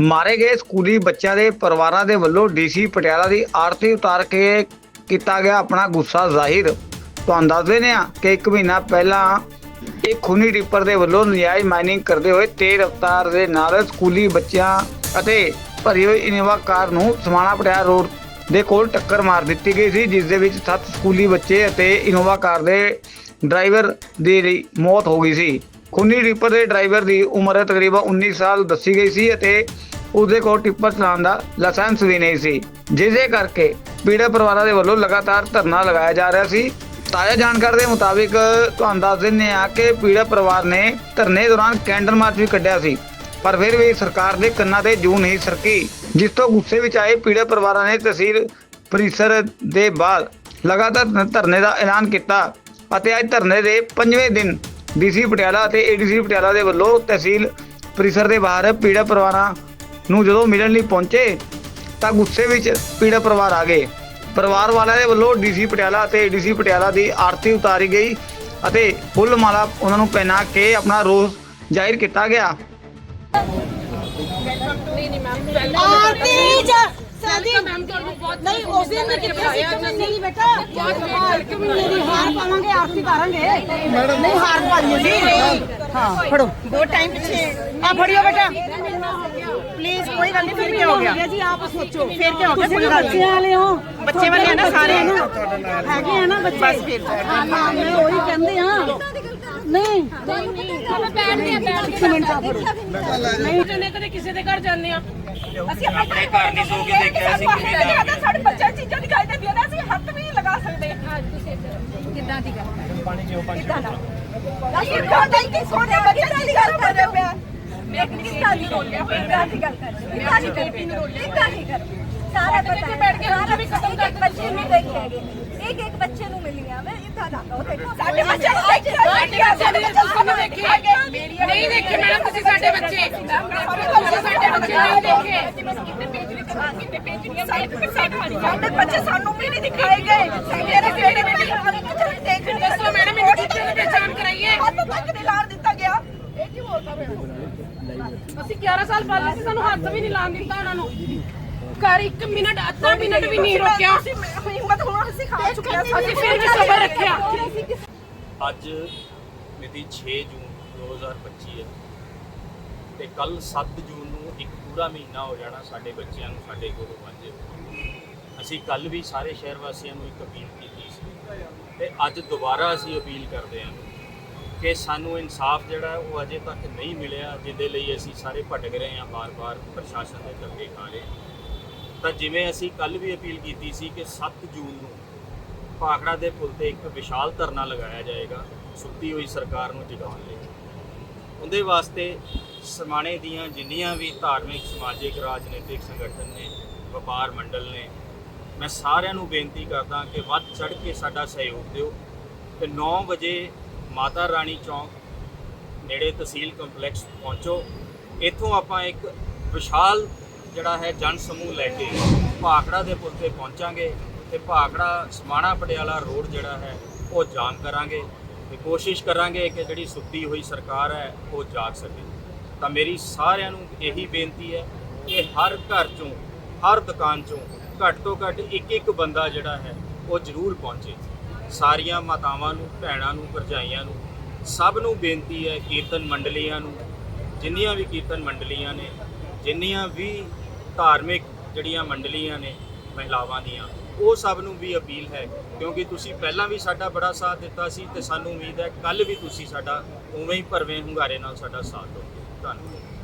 ਮਾਰੇ ਗਏ ਸਕੂਲੀ ਬੱਚਿਆਂ ਦੇ ਪਰਿਵਾਰਾਂ ਦੇ ਵੱਲੋਂ ਡੀਸੀ ਪਟਿਆਲਾ ਦੀ ਆਰਤੀ ਉਤਾਰ ਕੇ ਕੀਤਾ ਗਿਆ ਆਪਣਾ ਗੁੱਸਾ ਜ਼ਾਹਿਰ। ਤੁਹਾਨੂੰ ਦੱਸ ਦਿੰਦੇ ਹਾਂ ਕਿ ਇੱਕ ਮਹੀਨਾ ਪਹਿਲਾਂ ਇੱਕ ਖੂਨੀ ਰੀਪਰ ਦੇ ਵੱਲੋਂ ਨਜਾਇਜ਼ ਮਾਈਨਿੰਗ ਕਰਦੇ ਹੋਏ ਤੇਜ਼ ਰਫ਼ਤਾਰ ਦੇ ਨਾਲ ਸਕੂਲੀ ਬੱਚਿਆਂ ਅਤੇ ਭਰੀ ਹੋਈ ਇਨੋਵਾ ਕਾਰ ਨੂੰ ਸਮਾਣਾ ਪਟਿਆਲਾ ਰੋਡ ਦੇ ਕੋਲ ਟੱਕਰ ਮਾਰ ਦਿੱਤੀ ਗਈ ਸੀ, ਜਿਸ ਦੇ ਵਿੱਚ 7 ਸਕੂਲੀ ਬੱਚੇ ਅਤੇ ਇਨੋਵਾ ਕਾਰ ਦੇ ਡਰਾਈਵਰ ਦੀ ਮੌਤ ਹੋ ਗਈ ਸੀ। ਖੂਨੀ ਰੀਪਰ ਦੇ ਡਰਾਈਵਰ ਦੀ ਉਮਰ ਤਕਰੀਬਨ 19 ਸਾਲ ਦੱਸੀ ਗਈ ਸੀ ਅਤੇ ਉਸਦੇ ਕੋਲ ਟਿੱਪਰ ਚਲਾਉਣ ਦਾ ਲਾਇਸੈਂਸ ਵੀ ਨਹੀਂ ਸੀ ਜਿਸ ਦੇ ਕਰਕੇ ਪੀੜਤ ਪਰਿਵਾਰਾਂ ਦੇ ਵੱਲੋਂ ਲਗਾਤਾਰ ਧਰਨਾ ਲਗਾਇਆ ਜਾ ਰਿਹਾ ਸੀ। ਤਾਜ਼ਾ ਜਾਣਕਾਰੀ ਦੇ ਮੁਤਾਬਿਕ ਤੁਹਾਨੂੰ ਦੱਸ ਦਿੰਦੇ ਹਾਂ ਕਿ ਪੀੜਤ ਪਰਿਵਾਰ ਨੇ ਧਰਨੇ ਦੌਰਾਨ ਕੈਂਡਲ ਮਾਰਚ ਵੀ ਕੱਢਿਆ ਸੀ, ਪਰ ਫਿਰ ਵੀ ਸਰਕਾਰ ਦੇ ਕੰਨਾਂ ਤੇ ਜੂ ਨਹੀਂ ਸਰਕੀ, ਜਿਸ ਤੋਂ ਗੁੱਸੇ ਵਿੱਚ ਆਏ ਪੀੜਤ ਪਰਿਵਾਰਾਂ ਨੇ ਤਹਿਸੀਲ ਪਰਿਸਰ ਦੇ ਬਾਅਦ ਲਗਾਤਾਰ ਧਰਨੇ ਦਾ ਐਲਾਨ ਕੀਤਾ ਅਤੇ ਅੱਜ ਧਰਨੇ ਦੇ ਪੰਜਵੇਂ ਦਿਨ ਡੀਸੀ ਪਟਿਆਲਾ ਅਤੇ ਏਡੀਸੀ ਪਟਿਆਲਾ ਦੇ ਵੱਲੋਂ ਤਹਿਸੀਲ ਪਰਿਸਰ ਦੇ ਬਾਹਰ ਪੀੜਤ ਪਰਿਵਾਰਾਂ ਨੂੰ ਜਦੋਂ ਮਿਲਣ ਲਈ ਪਹੁੰਚੇ ਤਾਂ ਗੁੱਸੇ ਵਿੱਚ ਪੀੜਤ ਪਰਿਵਾਰ ਆ ਗਏ। ਪਰਿਵਾਰ ਵਾਲਿਆਂ ਦੇ ਵੱਲੋਂ ਡੀਸੀ ਪਟਿਆਲਾ ਅਤੇ ਏਡੀਸੀ ਪਟਿਆਲਾ ਦੀ ਆਰਤੀ ਉਤਾਰੀ ਗਈ ਅਤੇ ਫੁੱਲ ਮਾਲਾ ਉਹਨਾਂ ਨੂੰ ਪਹਿਨਾ ਕੇ ਆਪਣਾ ਰੋਸ ਜ਼ਾਹਿਰ ਕੀਤਾ ਗਿਆ। ਆਰਤੀ ਬਹੁਤ ਨਹੀਂ ਉਸ ਦਿਨ ਨਹੀਂ ਕਿੱਥੇ ਸੀ ਕਿ ਨਹੀਂ ਬੇਟਾ ਦੀ ਹਾਰ ਪਾਵਾਂਗੇ ਆਰਤੀ ਕਰਾਂਗੇ ਨਹੀਂ ਹਾਰ ਪਾਈਏ ਜੀ ਹਾਂ। ਫੜੋ। ਦੋ ਟਾਈਮ ਪਿੱਛੇ ਆ ਫੜਿਓ ਬੇਟਾ। ਪਲੀਜ਼ ਕੋਈ ਗੱਲ ਨਹੀਂ ਫਿਰ ਕੀ ਹੋ ਗਿਆ? ਜੀ ਆਪ ਸੋਚੋ। ਫਿਰ ਕੀ ਹੋ ਗਿਆ? ਕੋਈ ਗੱਲ ਬੱਚੇ ਵਾਲੇ ਹੋ। ਬੱਚੇ ਵਾਲੇ ਨਾ ਸਾਰੇ। ਹੈਗੇ ਆ ਨਾ ਬੱਚੇ? ਬਸ ਫਿਰ। ਹਾਂ ਮੈਂ ਉਹੀ ਕਹਿੰਦੇ ਆ ਨਹੀਂ। ਆ ਬੈਠਦੇ ਮਿੰਟ ਆ ਫੜੋ। ਨਹੀਂ। ਜਨੇ ਕਦੇ ਕਿਸੇ ਦੇ ਘਰ ਜਾਂਦੇ ਆ। ਅਸੀਂ ਆਪਣੇ ਘਰ ਨਹੀਂ ਸੋ ਕੇ ਦੇਖਿਆ ਸੀ ਸਾਡੇ ਬੱਚੇ ਚੀਜ਼ਾਂ ਦਿਖਾਈ ਦਿੰਦੀਆਂ ਨੇ ਅਸੀਂ ਹੱਥ ਵੀ ਨਹੀਂ ਲਗਾ ਸਕਦੇ। ਅੱਜ ਤੁਸੀਂ ਕਿੱਦਾਂ ਦੀ ਗੱਲ ਅਸੀਂ ਕੋਲ ਨਹੀਂ ਕਿ ਸੋਨੇ ਬੱਚੇ ਦੀ ਗੱਲ ਕਰਦੇ ਪਿਆ ਮੈਂ ਕਿੰਨਾ ਦੀ ਰੋਲਿਆ ਪਿਆ ਦੀ ਗੱਲ ਕਰ ਰਿਹਾ ਮੇਰੀ ਬੇਟੀ ਨੂੰ ਰੋਲਿਆ ਨਹੀਂ ਕਰ ਸਾਰਾ ਪਤਾ ਬੈਠ ਕੇ ਸਾਰਾ ਵੀ ਖਤਮ ਕਰ ਬੱਚੇ ਨਹੀਂ ਦੇਖੇ ਹੈਗੇ। ਇੱਕ ਇੱਕ ਬੱਚੇ ਨੂੰ ਮਿਲੀਆਂ ਮੈਂ ਇੱਥਾ ਦਾ ਉਹ ਦੇਖੋ ਸਾਡੇ ਬੱਚੇ ਨੂੰ ਦੇਖੇ ਸਾਡੇ ਬੱਚੇ ਨੇ ਤੁਸੀਂ ਨਹੀਂ ਦੇਖੇ ਨਹੀਂ ਦੇਖੇ ਮੈਡਮ ਤੁਸੀਂ ਸਾਡੇ ਬੱਚੇ ਤੁਸੀਂ ਸਾਡੇ ਬੱਚੇ ਨਹੀਂ ਦੇਖੇ ਸਾਡੇ ਬੱਚੇ ਸਾਨੂੰ ਵੀ ਨਹੀਂ ਦਿਖਾਏ ਗਏ ਮੇਰੇ ਬੇਟੇ ਨੇ ਦੇਖ ਦੱਸੋ ਮੈਡਮ ਇਹਨੂੰ ਕਿੱਥੇ ਨੂੰ ਪਹਿਚਾਣ ਕਰਾਈਏ ਹੱਥ ਤੱਕ ਨਹੀਂ ਲਾਣ ਦਿੱਤਾ ਗਿਆ ਇਹ ਕੀ ਬੋਲਦਾ ਪਿਆ ਅਸੀਂ 11 ਸਾਲ ਪਹਿਲਾਂ ਸੀ ਸਾਨੂੰ ਹੱਥ ਵੀ ਨਹੀਂ ਲਾਣ ਦਿੱਤਾ ਉਹਨਾਂ ਨੂੰ ਘਰ ਇੱਕ ਮਿੰਟ ਅੱਧਾ ਮਿੰਟ ਵੀ ਨਹੀਂ ਰੋਕਿਆ। ਅਸੀਂ ਹਿੰਮਤ ਹੁਣ ਅਸੀਂ ਖਾ ਚੁੱਕੇ ਹਾਂ ਅਸੀਂ ਫਿਰ ਵੀ ਸਬਰ ਰੱਖਿਆ। ਅੱਜ ਮਿਤੀ 6 ਜੂਨ 2025 ਹੈ। ਤੇ ਕੱਲ 7 ਜੂਨ ਨੂੰ ਇੱਕ ਪੂਰਾ ਮਹੀਨਾ ਹੋ ਜਾਣਾ ਸਾਡੇ ਬੱਚਿਆਂ ਨੂੰ ਸਾਡੇ ਕੋਲੋਂ ਵਾਂਝੇ। ਅਸੀਂ ਕੱਲ ਵੀ ਸਾਰੇ ਸ਼ਹਿਰ ਵਾਸੀਆਂ ਨੂੰ ਇੱਕ ਅਪੀਲ ਕੀਤੀ ਸੀ। ਤੇ ਅੱਜ ਦੁਬਾਰਾ ਅਸੀਂ ਅਪੀਲ ਕਰਦੇ ਹਾਂ ਕਿ ਸਾਨੂੰ ਇਨਸਾਫ ਜਿਹੜਾ ਉਹ ਅਜੇ ਤੱਕ ਨਹੀਂ ਮਿਲਿਆ ਜਿਹਦੇ ਲਈ ਅਸੀਂ ਸਾਰੇ ਭਟਕ ਰਹੇ ਹਾਂ ਬਾਰ-ਬਾਰ ਪ੍ਰਸ਼ਾਸਨ ਦੇ ਧੱਕੇ ਖਾ ਰਹੇ ਹਾਂ। ਤਾਂ ਜਿਵੇਂ ਅਸੀਂ ਕੱਲ ਵੀ ਅਪੀਲ ਕੀਤੀ ਸੀ ਕਿ 7 ਜੂਨ ਨੂੰ ਭਾਖੜਾ ਦੇ ਪੁਲ ਤੇ ਇੱਕ ਵਿਸ਼ਾਲ ਧਰਨਾ ਲਗਾਇਆ ਜਾਏਗਾ, ਸੁੱਤੀ ਹੋਈ ਸਰਕਾਰ ਨੂੰ ਜਗਾਉਣ ਲਈ। ਉਹਦੇ ਵਾਸਤੇ ਸਮਾਣੇ ਦੀਆਂ ਜਿੰਨੀਆਂ ਵੀ ਧਾਰਮਿਕ, ਸਮਾਜਿਕ, ਰਾਜਨੀਤਿਕ ਸੰਗਠਨ ਨੇ, ਵਪਾਰ ਮੰਡਲ ਨੇ, ਮੈਂ ਸਾਰਿਆਂ ਨੂੰ ਬੇਨਤੀ ਕਰਦਾ ਕਿ ਵੱਧ ਚੜ ਕੇ ਸਾਡਾ ਸਹਿਯੋਗ ਦਿਓ ਤੇ 9 ਵਜੇ ਮਾਤਾ ਰਾਣੀ ਚੌਂਕ ਨੇੜੇ ਤਹਿਸੀਲ ਕੰਪਲੈਕਸ ਪਹੁੰਚੋ। ਇੱਥੋਂ ਆਪਾਂ ਇੱਕ ਵਿਸ਼ਾਲ ਜਿਹੜਾ ਹੈ ਜਨ ਸਮੂਹ ਲੈ ਕੇ ਭਾਖੜਾ ਦੇ ਪੁਲ ਤੇ ਪਹੁੰਚਾਂਗੇ ਤੇ ਭਾਖੜਾ ਸਮਾਣਾ ਪਟਿਆਲਾ ਰੋਡ ਜਿਹੜਾ ਹੈ ਉਹ ਜਾਮ ਕਰਾਂਗੇ ਤੇ ਕੋਸ਼ਿਸ਼ ਕਰਾਂਗੇ ਕਿ ਜਿਹੜੀ ਸੁੱਤੀ ਹੋਈ ਸਰਕਾਰ ਹੈ ਉਹ ਜਾਗ ਸਕੇ। ਤਾਂ ਮੇਰੀ ਸਾਰਿਆਂ ਨੂੰ ਇਹੀ ਬੇਨਤੀ ਹੈ ਕਿ ਹਰ ਘਰ ਚੋਂ, ਹਰ ਦੁਕਾਨ ਚੋਂ ਘੱਟ ਤੋਂ ਘੱਟ ਇੱਕ ਇੱਕ ਬੰਦਾ ਜਿਹੜਾ ਹੈ ਉਹ ਜ਼ਰੂਰ ਪਹੁੰਚੇ। ਸਾਰੀਆਂ ਮਾਤਾਵਾਂ ਨੂੰ, ਭੈਣਾਂ ਨੂੰ, ਭਰਜਾਈਆਂ ਨੂੰ ਸਭ ਨੂੰ ਬੇਨਤੀ ਹੈ ਕੀਰਤਨ ਮੰਡਲੀਆਂ ਨੂੰ, ਜਿੰਨੀਆਂ ਵੀ ਕੀਰਤਨ ਮੰਡਲੀਆਂ ਨੇ ਜਿੰਨੀਆਂ ਵੀ ਧਾਰਮਿਕ ਜਿਹੜੀਆਂ ਮੰਡਲੀਆਂ ਨੇ ਮਹਿਲਾਵਾਂ ਦੀਆਂ, ਉਹ ਸਭ ਨੂੰ ਵੀ ਅਪੀਲ ਹੈ, ਕਿਉਂਕਿ ਤੁਸੀਂ ਪਹਿਲਾਂ ਵੀ ਸਾਡਾ ਬੜਾ ਸਾਥ ਦਿੱਤਾ ਸੀ ਤੇ ਸਾਨੂੰ ਉਮੀਦ ਹੈ ਕੱਲ ਵੀ ਤੁਸੀਂ ਸਾਡਾ ਉਵੇਂ ਹੀ ਭਰਵੇਂ ਹੁੰਗਾਰੇ ਨਾਲ ਸਾਡਾ ਸਾਥ ਦਿਓਗੇ। ਧੰਨਵਾਦ।